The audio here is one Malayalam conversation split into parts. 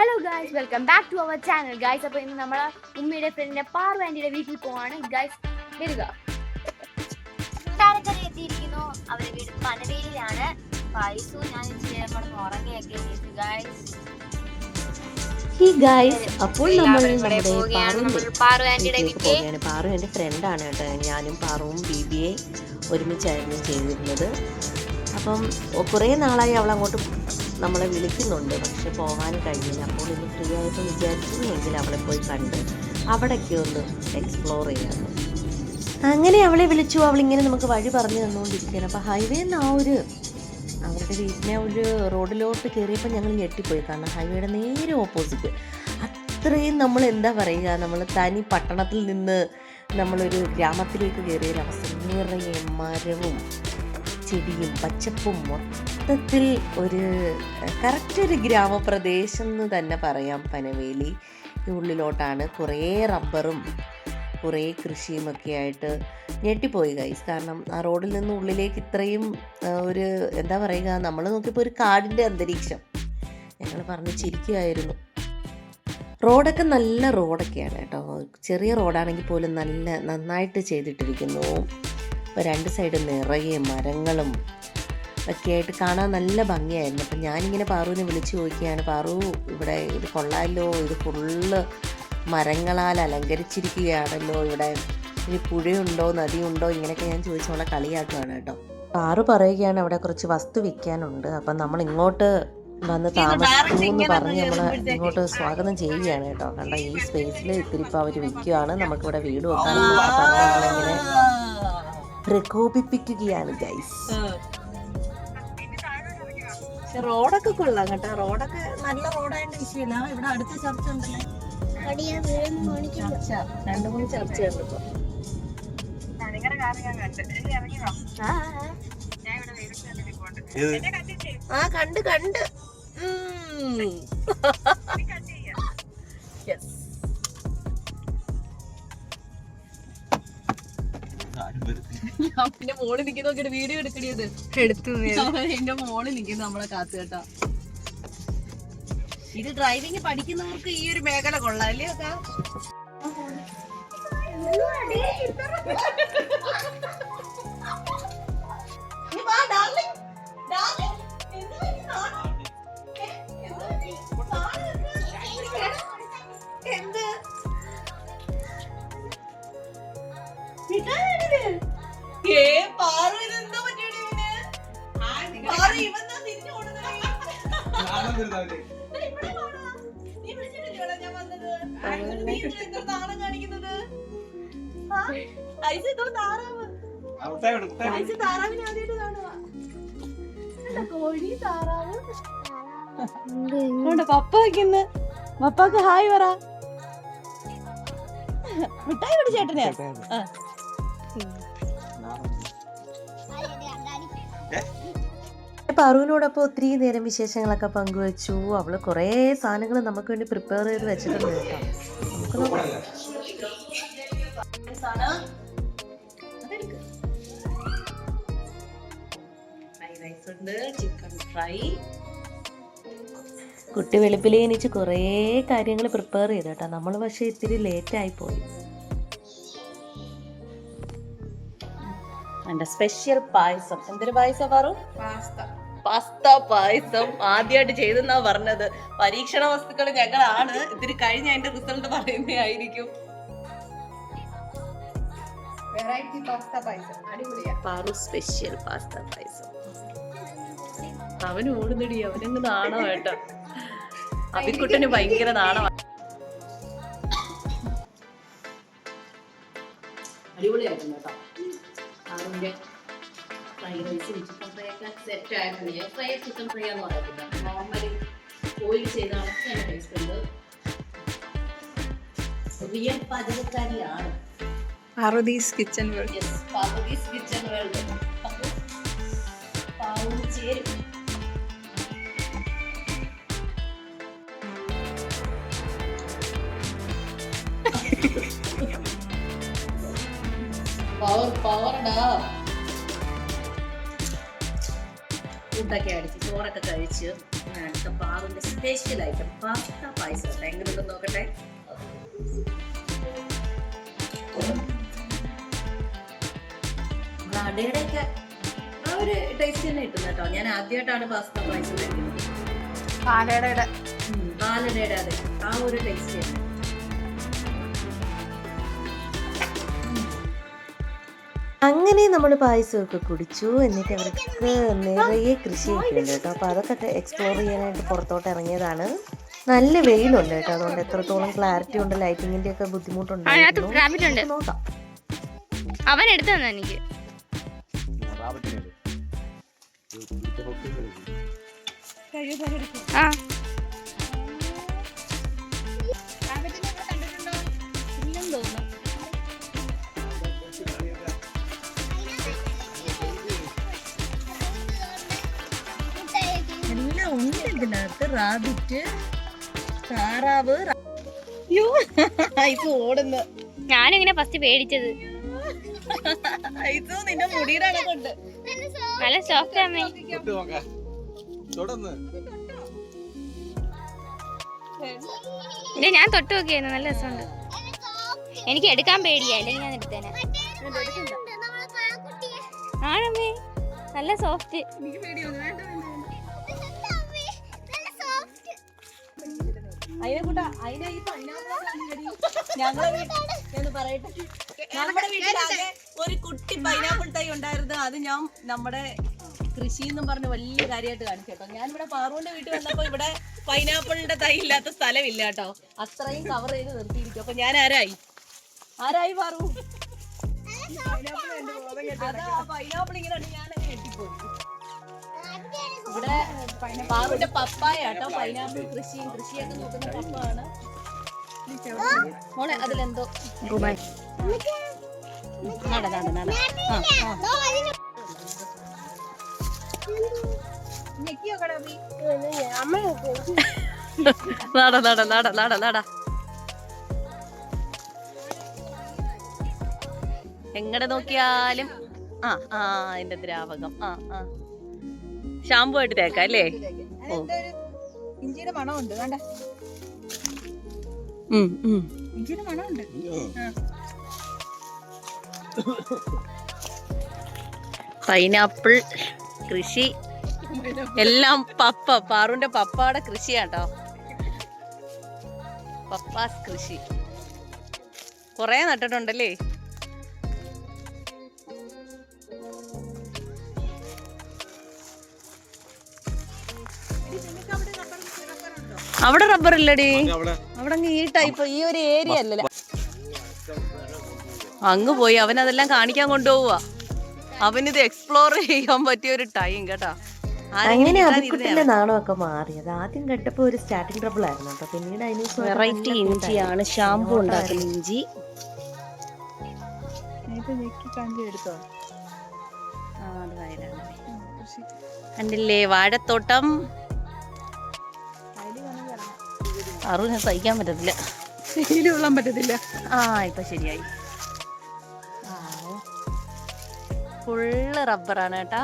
Hello guys welcome back to our channel guys അപ്പോൾ ഇന്ന് നമ്മളെ ഉമ്മയുടെ ഫ്രണ്ടിന്റെ പാർവാൻഡിയുടെ ആന്റിയുടെ വീട്ടിൽ പോവാണ്. ഗായ്സ് വരിക. കൊട്ടാരക്കര എത്തിയിരിക്കുന്നു. അവരുടെ വീട് പനവേലിയിലാണ് പൈസു ഞാൻ ചേർന്ന് ഉറങ്ങിയൊക്കെ ഗായ്സ് ഹി ഗൈസ് അപ്പോൾ നമ്മൾ നമ്മുടെ പാറു പോവുകയാണ്. പാറു എന്റെ ഫ്രണ്ടാണ് കേട്ടോ. ഞാനും പാറുവും ബി ബി എ ഒരുമിച്ചായിരുന്നു ചെയ്തിരുന്നത്. അപ്പം കുറേ നാളായി അവൾ അങ്ങോട്ട് നമ്മളെ വിളിക്കുന്നുണ്ട്. പക്ഷെ പോകാൻ കഴിഞ്ഞില്ല. അപ്പോൾ ഇന്ന് ഫ്രീ ആയപ്പോൾ വിചാരിച്ചു എങ്കിൽ അവളെ പോയി കണ്ട് അവിടെയൊക്കെ ഒന്ന് എക്സ്പ്ലോർ ചെയ്യാം. അങ്ങനെ അവളെ വിളിച്ചു. അവളിങ്ങനെ നമുക്ക് വഴി പറഞ്ഞു തന്നുകൊണ്ടിരിക്കുകയാണ്. അപ്പോൾ ഹൈവേ നിന്ന് ആ ഒരു അവരുടെ വീട്ടിനെ ഒരു റോഡിലോട്ട് കയറിയപ്പോൾ ഞങ്ങൾ ഞെട്ടിപ്പോയി. കാരണം ഹൈവേയുടെ നേരെ ഓപ്പോസിറ്റ് അത്രയും നമ്മൾ എന്താ പറയുക? നമ്മൾ തനി പട്ടണത്തിൽ നിന്ന് നമ്മളൊരു ഗ്രാമത്തിലേക്ക് കയറിയ ഒരു അവസ്ഥ. നിറയെ മരവും ചെടിയും പച്ചപ്പും മൊത്തത്തിൽ ഒരു കറക്റ്റ് ഒരു ഗ്രാമപ്രദേശം എന്ന് തന്നെ പറയാം പനവേലി. ഉള്ളിലോട്ടാണ് കുറേ റബ്ബറും കുറേ കൃഷിയും ഒക്കെ ആയിട്ട് ഞെട്ടിപ്പോയി ഗൈസ് കാരണം ആ റോഡിൽ നിന്ന് ഉള്ളിലേക്ക് ഇത്രയും ഒരു എന്താ പറയുക നമ്മൾ നോക്കിയപ്പോൾ ഒരു കാടിന്റെ അന്തരീക്ഷം. ഞങ്ങൾ പറഞ്ഞ് ചിരിക്കുകയായിരുന്നു റോഡൊക്കെ നല്ല റോഡൊക്കെയാണ് കേട്ടോ. ചെറിയ റോഡാണെങ്കിൽ പോലും നല്ല നന്നായിട്ട് ചെയ്തിട്ടിരിക്കുന്നു. ഇപ്പോൾ രണ്ട് സൈഡ് നിറയെ മരങ്ങളും ഒക്കെ ആയിട്ട് കാണാൻ നല്ല ഭംഗിയായിരുന്നു. അപ്പം ഞാനിങ്ങനെ പാറുവിനെ വിളിച്ച് ചോദിക്കുകയാണ് പാറു ഇവിടെ ഇത് കൊള്ളാമല്ലോ ഇത് ഫുള്ള് മരങ്ങളാൽ അലങ്കരിച്ചിരിക്കുകയാണല്ലോ. ഇവിടെ ഇനി പുഴയുണ്ടോ? നദിയുണ്ടോ? ഇങ്ങനെയൊക്കെ ഞാൻ ചോദിച്ചോളെ കളിയാക്കുകയാണ് കേട്ടോ. പാറു പറയുകയാണ് അവിടെ കുറച്ച് വസ്തു വിൽക്കാനുണ്ട്. അപ്പം നമ്മൾ ഇങ്ങോട്ട് വന്ന് താമസിക്കുന്നു എന്ന് പറഞ്ഞ് നമ്മൾ ഇങ്ങോട്ട് സ്വാഗതം ചെയ്യുകയാണ് കേട്ടോ. കണ്ട ഈ സ്പേസിൽ ഇത്തിരി ഇപ്പോൾ അവർ വിൽക്കുകയാണ് നമുക്കിവിടെ വീട് നമ്മളിങ്ങനെ പ്രകോപിപ്പിക്കുകയാണ് ഗൈസ് റോഡൊക്കെ കൊള്ളാം കേട്ടോ. റോഡൊക്കെ നല്ല റോഡായതിന്റെ വിഷയമില്ല. ഇവിടെ അടുത്ത ചർച്ച ഉണ്ടല്ലേ ചർച്ച. രണ്ടു മൂന്ന് ഇപ്പൊ. ആ കണ്ട്. കണ്ട് ഉം. പിന്നെ മോൾ നിൽക്കുന്ന നോക്കിട്ട് വീഡിയോ എടുക്കണിയത് എടുത്തു എന്റെ മോൾ നിൽക്കുന്നു നമ്മളെ കാത്തു കേട്ടോ. ഇത് ഡ്രൈവിംഗ് പഠിക്കുന്നവർക്ക് ഈ ഒരു മേഖല കൊള്ളാം അല്ലേ ഡാർലിംഗ് എന്ത് പപ്പ വെക്കുന്നു. പപ്പാക്ക് ഹായ് പറ. മിഠായി പിടിച്ച ചേട്ടനെ? ആ. പാറുവിനോടൊപ്പം ഒത്തിരി നേരം വിശേഷങ്ങളൊക്കെ പങ്കുവച്ചു. അവൾ കുറേ സാധനങ്ങൾ നമുക്ക് വേണ്ടി പ്രിപ്പയർ ചെയ്ത് വെച്ചിട്ടുണ്ട് കേട്ടോ. ചിക്കൻ ഫ്രൈ കുട്ടി വെളുപ്പിലെ എനിച്ച് കുറേ കാര്യങ്ങൾ പ്രിപ്പയർ ചെയ്തു കേട്ടോ. നമ്മൾ പക്ഷേ ഇത്തിരി ലേറ്റായി പോയി. എന്റെ സ്പെഷ്യൽ പായസം. എന്തൊരു പായസം പറു? പാസ്ത. പായസം ആദ്യമായിട്ട് ചെയ്തെന്നാ പറഞ്ഞത്. പരീക്ഷണ വസ്തുക്കൾ ഞങ്ങളാണ്. ഇതിന് കഴിഞ്ഞ അതിന്റെ റിസൾട്ട് പറയുന്നതായിരിക്കും ആയിരിക്കും. സ്പെഷ്യൽ പാസ്ത പായസം. അവൻ ഓടുന്നടി. അവനങ്ങ് നാണോ കേട്ടോ. അഭിക്കുട്ടന് ഭയങ്കര നാണമാണ് അടിപൊളിയായിരുന്നു കേട്ടോ. ആറിന്റെ ഫ്രൈഡ് റൈസ് വെച്ചിട്ട്. സെറ്റ് ആയിട്ടുണ്ട് എയർ ഫ്രൈ ചിക്കൻ ഫ്രൈ എന്ന് പറയുന്നത് നോർമലി ഓയിൽ ചെയ്താണ് അവസ്ഥയാണ് ടേസ്റ്റ് ഉണ്ട് real പാചകക്കാരിയാണ് Parvathy's kitchen world Parvathy's kitchen world Pau ചേരും. പവർ പവർടാ ഫുഡൊക്കെ അടിച്ച് ചോറൊക്കെ കഴിച്ച് അടുത്ത പാവിന്റെ സ്പെഷ്യൽ ഐറ്റം പാസ്ത പായസം. എങ്ങനെയുണ്ടെന്ന് നോക്കട്ടെ. അടയുടെയൊക്കെ ആ ഒരു ടേസ്റ്റ് തന്നെ കിട്ടുന്ന കേട്ടോ. ഞാൻ ആദ്യമായിട്ടാണ് പാസ്ത പായസം കഴിക്കുന്നത്. പാലടയുടെ. പാലടയുടെ അതെ. ആ ഒരു ടേസ്റ്റ് തന്നെ. അങ്ങനെ നമ്മൾ പായസമൊക്കെ കുടിച്ചു. എന്നിട്ട് അവർക്ക് നിറയെ കൃഷിയൊക്കെ ഉണ്ട് കേട്ടോ. അപ്പോൾ അതൊക്കെ എക്സ്പ്ലോർ ചെയ്യാനായിട്ട് പുറത്തോട്ട് ഇറങ്ങിയതാണ്. നല്ല വെയിലുണ്ട് കേട്ടോ. അതുകൊണ്ട് എത്രത്തോളം ക്ലാരിറ്റി ഉണ്ട് ലൈറ്റിങ്ങിന്റെ ഒക്കെ ബുദ്ധിമുട്ടുണ്ട് നോക്കാം. അവൻ എടുത്തു തന്നെ എനിക്ക്. ആ. ഇല്ലെന്ന് തോന്നുന്നു. ഉണ്ട് ഇതിനകത്ത് റാബിറ്റ് താറാവ് ഐസ് ഓടുന്നു. ഞാനിങ്ങനെ ഫസ്റ്റ് പേടിച്ചത്. ഐസു നിന്റെ മുടിയുടെ അടക്കൊണ്ട് നല്ല സോഫ്റ്റ് അമ്മേ. ഞാൻ തൊട്ട് നോക്കിയായിരുന്നു. നല്ല രസമുണ്ട്. എനിക്ക് എടുക്കാൻ പേടിയാ. അല്ലെങ്കിൽ ഞാൻ എടുത്തേനെ. ആണമ്മേ. നല്ല സോഫ്റ്റ് അതിനെ കൂട്ടാ അതിനെ ഈ ഞങ്ങളെ വീട്ടിൽ പറയട്ടെ. നമ്മുടെ വീട്ടിലാകെ ഒരു കുട്ടി പൈനാപ്പിൾ തൈ ഉണ്ടായിരുന്നു. അത് ഞാൻ നമ്മുടെ കൃഷി എന്നും പറഞ്ഞ് വലിയ കാര്യമായിട്ട് കാണിച്ചു കേട്ടോ. ഞാൻ ഇവിടെ പാറുവിന്റെ വീട്ടിൽ വന്നപ്പോ ഇവിടെ പൈനാപ്പിളിന്റെ തൈ ഇല്ലാത്ത സ്ഥലമില്ല കേട്ടോ. അത്രയും കവർ ചെയ്ത് നിർത്തിയിരിക്കും. അപ്പൊ ഞാൻ ആരായി? ആരായി പാറു? അതാ പൈനാപ്പിൾ ഇങ്ങനെ ഞാൻ ഞാനങ്ങ് ഞെട്ടിപ്പോയി ഇവിടെ പാവിന്റെ പപ്പായ കേട്ടോ പൈനാപ്പിൾ കൃഷിയും കൃഷിയൊക്കെ നോക്കുന്ന പപ്പാണ്. മോളെ അതിലെന്തോ? നട നട നട. ആ ആ. നട നട നട നട നട. എങ്ങടെ നോക്കിയാലും ആ ആ അതിന്റെ ദ്രാവകം. ആ ആ. ഷാമ്പു ആയിട്ട് തേക്കാം അല്ലേ? ഇഞ്ചിയുടെ മണമുണ്ട് വേണ്ട. ഇഞ്ചിയുടെ മണമുണ്ട്. പൈനാപ്പിൾ കൃഷി എല്ലാം പപ്പ പാറുവിന്റെ പപ്പയുടെ കൃഷിയാട്ടോ. പപ്പാസ് കൃഷി. കൊറേ നട്ടിട്ടുണ്ടല്ലേ? അവിടെ റബ്ബർ ഇല്ലടി. അവിടെ അവിടെ. അങ്ങ് ഈ ടൈപ്പ് ഈ ഒരു ഏരിയ അല്ലല്ലേ അങ്ങ് പോയി. അവൻ അതെല്ലാം കാണിക്കാൻ കൊണ്ടുപോവുക അവനിത് എക്സ്പ്ലോർ ചെയ്യാൻ പറ്റിയ ഒരു ടൈം കേട്ടാ. അങ്ങനെ അബിക്കുട്ടിന്റെ നാണമൊക്കെ മാറിയത് ആദ്യം കണ്ടപ്പോ ഒരു സ്റ്റാർട്ടിംഗ് ട്രബിൾ ആയിരുന്നു. അപ്പൊ പിന്നീട് അതിന് വെറൈറ്റി ഇഞ്ചിയാണ്. ഷാമ്പു ഉണ്ടാക്കുന്ന ഇഞ്ചി. കണ്ടില്ലേ? വാഴത്തോട്ടം. അറിവ് സഹിക്കാൻ പറ്റത്തില്ല. വെയിൽ കൊള്ളാൻ പറ്റത്തില്ല. ആ ഇപ്പൊ ശരിയായി. ഫുള്ള് റബ്ബറാണ് കേട്ടാ.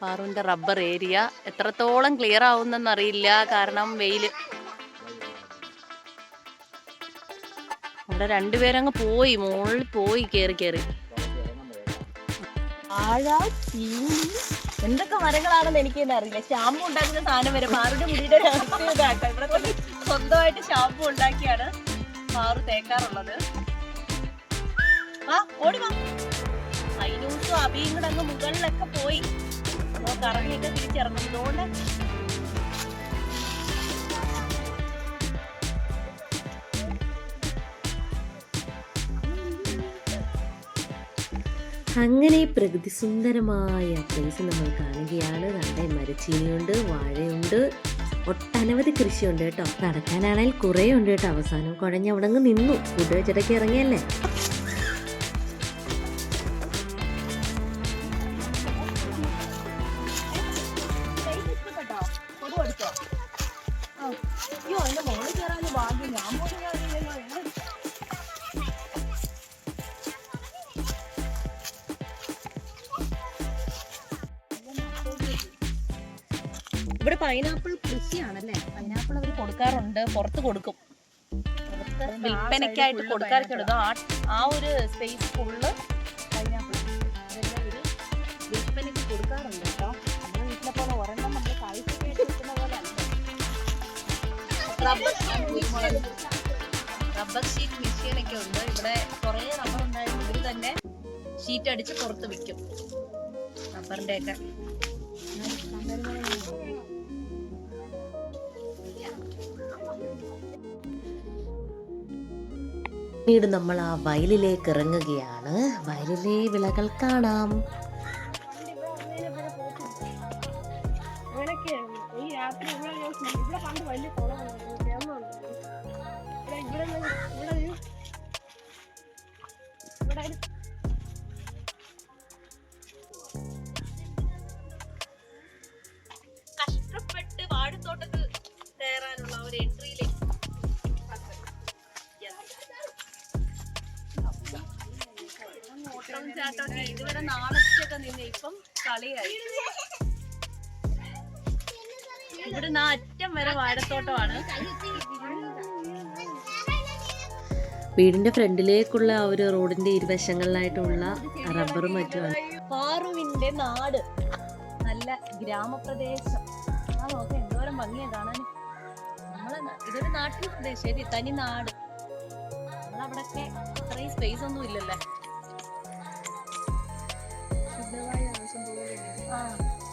പാറുവിന്റെ റബ്ബർ ഏരിയ എത്രത്തോളം ക്ലിയർ ആവുന്നെന്ന് അറിയില്ല കാരണം വെയിൽ. അവിടെ രണ്ടുപേരങ്ങ് പോയി മുകളിൽ പോയി കേറി കേറി. ആഴ എന്തൊക്കെ മരങ്ങളാണെന്ന് എനിക്ക് തന്നെ അറിയില്ല. ഷാമ്പു ഉണ്ടാക്കുന്ന സാധനം വരെ പാറുടെ മുടിയുടെ സ്വന്തമായിട്ട് ഷാമ്പു ഉണ്ടാക്കിയാണ് പാറു തേക്കാറുള്ളത്. ആ ഓടി വാ. അതിനൂസും അബിയും കൂടെ അങ്ങ് മുകളിലൊക്കെ പോയി. കറങ്ങിയൊക്കെ തിരിച്ചിറങ്ങും. അങ്ങനെ പ്രകൃതി സുന്ദരമായ പ്ലേസ് നമ്മൾ കാണുകയാണ്. നമ്മുടെ മരച്ചീനിയുണ്ട് വാഴയുണ്ട്. ഒട്ടനവധി കൃഷിയുണ്ട് കേട്ടോ. നടക്കാനാണെങ്കിൽ കുറേ ഉണ്ട് കേട്ടോ. അവസാനം കുഴഞ്ഞ് അവിടെ നിന്നു. ഫുഡ് വെച്ചിടയ്ക്ക് ഇറങ്ങിയല്ലേ? പൈനാപ്പിൾ കൃഷിയാണല്ലേ പൈനാപ്പിൾ അവർ കൊടുക്കാറുണ്ട് പുറത്ത് കൊടുക്കും. വിൽപ്പനക്കായിട്ട് വിൽപ്പനയ്ക്കായിട്ട് കൊടുക്കാറൊക്കെ ആ ആ ഒരു സ്പേസ് ഫുള്ള് പൈനാപ്പിൾ വിൽപ്പനയ്ക്ക് കൊടുക്കാറുണ്ട് കേട്ടോ. നമ്മുടെ വീട്ടിലെ പോലെ ഒരെണ്ണം നമ്മൾ കായ്ക്കൊക്കെ വെക്കുന്ന പോലെ റബ്ബർ ഷീറ്റ് മെഷീനൊക്കെ ഉണ്ട്. ഇവിടെ കുറേ റബ്ബർ ഉണ്ടായിരുന്നു. ഇവർ തന്നെ ഷീറ്റ് അടിച്ച് പുറത്ത് വിൽക്കും. റബ്ബറിന്റെ ഒക്കെ. പിന്നീട് നമ്മൾ ആ വയലിലേക്ക് ഇറങ്ങുകയാണ്. വയലിലെ വിളകൾ കാണാം. ഇതുവരെ നാളത്തേക്ക് നിന്ന് ഇപ്പം കളിയായി. ഇവിടുന്ന് ആ അറ്റം വരെ വാഴത്തോട്ടമാണ്. വീടിന്റെ ഫ്രണ്ടിലേക്കുള്ള ആ ഒരു റോഡിന്റെ ഇരുവശങ്ങളിലായിട്ടുള്ള റബ്ബറും മറ്റുമാണ്. പാറുവിന്റെ നാട്. നല്ല ഗ്രാമപ്രദേശം. ആ നോക്ക എന്തോരം ഭംഗിയാ കാണാൻ നമ്മളെ ഇതൊരു നാട്ടിൻ പ്രദേശം തനി നാട്. നമ്മളവിടൊക്കെ അത്രയും സ്പേസ് ഒന്നും ഇല്ലല്ലേ.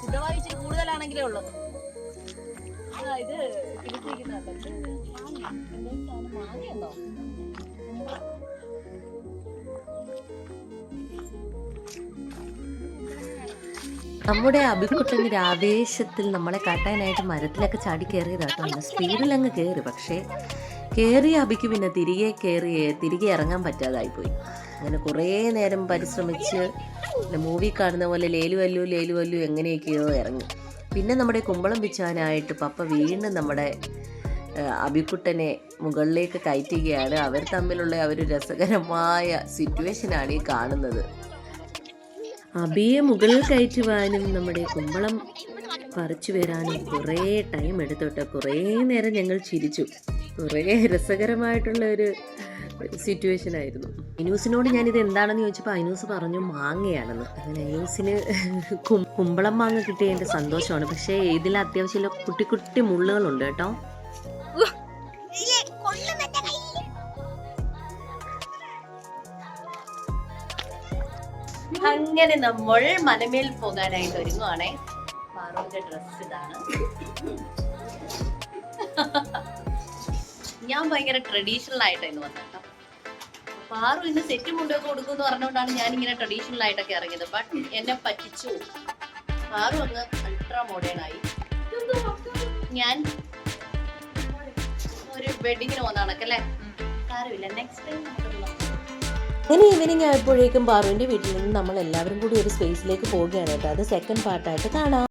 ശുദ്ധവായു ഇച്ചിരി കൂടുതലാണെങ്കിലേ ഉള്ളൂ. ആ ഇത് പിടിച്ചിരിക്കുന്നുണ്ട് മാങ്ങയുണ്ടോ? നമ്മുടെ അഭിക്കുട്ടൻ ആവേശത്തിൽ നമ്മളെ കാട്ടാനായിട്ട് മരത്തിലൊക്കെ ചാടി കയറിയതാട്ടോ സ്പീഡിൽ അങ്ങ് കയറി പക്ഷേ കയറിയ അഭിക്ക് പിന്നെ തിരികെ കയറി തിരികെ ഇറങ്ങാൻ പറ്റാതായിപ്പോയി. അങ്ങനെ കുറേ നേരം പരിശ്രമിച്ച് മൂവി കാണുന്ന പോലെ ലേലു വല്ലു ലേലു വല്ലു എങ്ങനെയൊക്കെയോ ഇറങ്ങി. പിന്നെ നമ്മുടെ കുമ്പളം പിച്ചാനായിട്ട് പപ്പ വീണ്ടും നമ്മുടെ അബിക്കുട്ടനെ മുകളിലേക്ക് കയറ്റുകയാണ്. അവർ തമ്മിലുള്ള ഒരു രസകരമായ സിറ്റുവേഷനാണ് ഈ കാണുന്നത്. അബിയെ മുകളിൽ കയറ്റുവാനും നമ്മുടെ കുമ്പളം പറിച്ചു വരാനും കുറേ ടൈം എടുത്തോട്ടെ കുറേ നേരം ഞങ്ങൾ ചിരിച്ചു. കുറേ രസകരമായിട്ടുള്ള ഒരു സിറ്റുവേഷൻ ആയിരുന്നു അനൂസിനോട് ഇത് എന്താണെന്ന് ചോദിച്ചപ്പോൾ അനൂസ് പറഞ്ഞു മാങ്ങയാണെന്ന്. അങ്ങനെ അനൂസിന് കുമ്പളം മാങ്ങ കിട്ടിയതിന്റെ സന്തോഷമാണ്. പക്ഷേ ഇതിൽ അത്യാവശ്യം കുട്ടി കുട്ടി മുള്ളുകളുണ്ട് കേട്ടോ. അങ്ങനെ നമ്മൾ മലമേൽ പോകാനായിട്ട് ഒരുങ്ങുവാണേ. പാറുവിന്റെ ഡ്രസ് ഇതാണ്. ഞാൻ ഭയങ്കര ട്രഡീഷണൽ ആയിട്ടായിരുന്നു വന്നേട്ടോ പാറു ഇന്ന് സെറ്റ് മുണ്ടൊക്കെ കൊടുക്കുമെന്ന് പറഞ്ഞുകൊണ്ടാണ് ഞാൻ ഇങ്ങനെ ട്രഡീഷണൽ ആയിട്ടൊക്കെ ഇറങ്ങിയത്. ബട്ട് എന്നെ പറ്റിച്ചു. പാറു അങ്ങ് അൾട്രാ മോഡേൺ ആയി. ഞാൻ ഒരു വെഡിങ്ങിന് പോകുന്ന കണക്കല്ലേ നെക്സ്റ്റ് ടൈം നമുക്ക് ഈവനിങ് ആയപ്പോഴേക്കും പാറുവിന്റെ വീട്ടിൽ നിന്ന് നമ്മൾ എല്ലാവരും കൂടി ഒരു സ്പേസിലേക്ക് പോവുകയാണ് കേട്ടോ. അത് സെക്കൻഡ് പാർട്ടായിട്ട് കാണാം.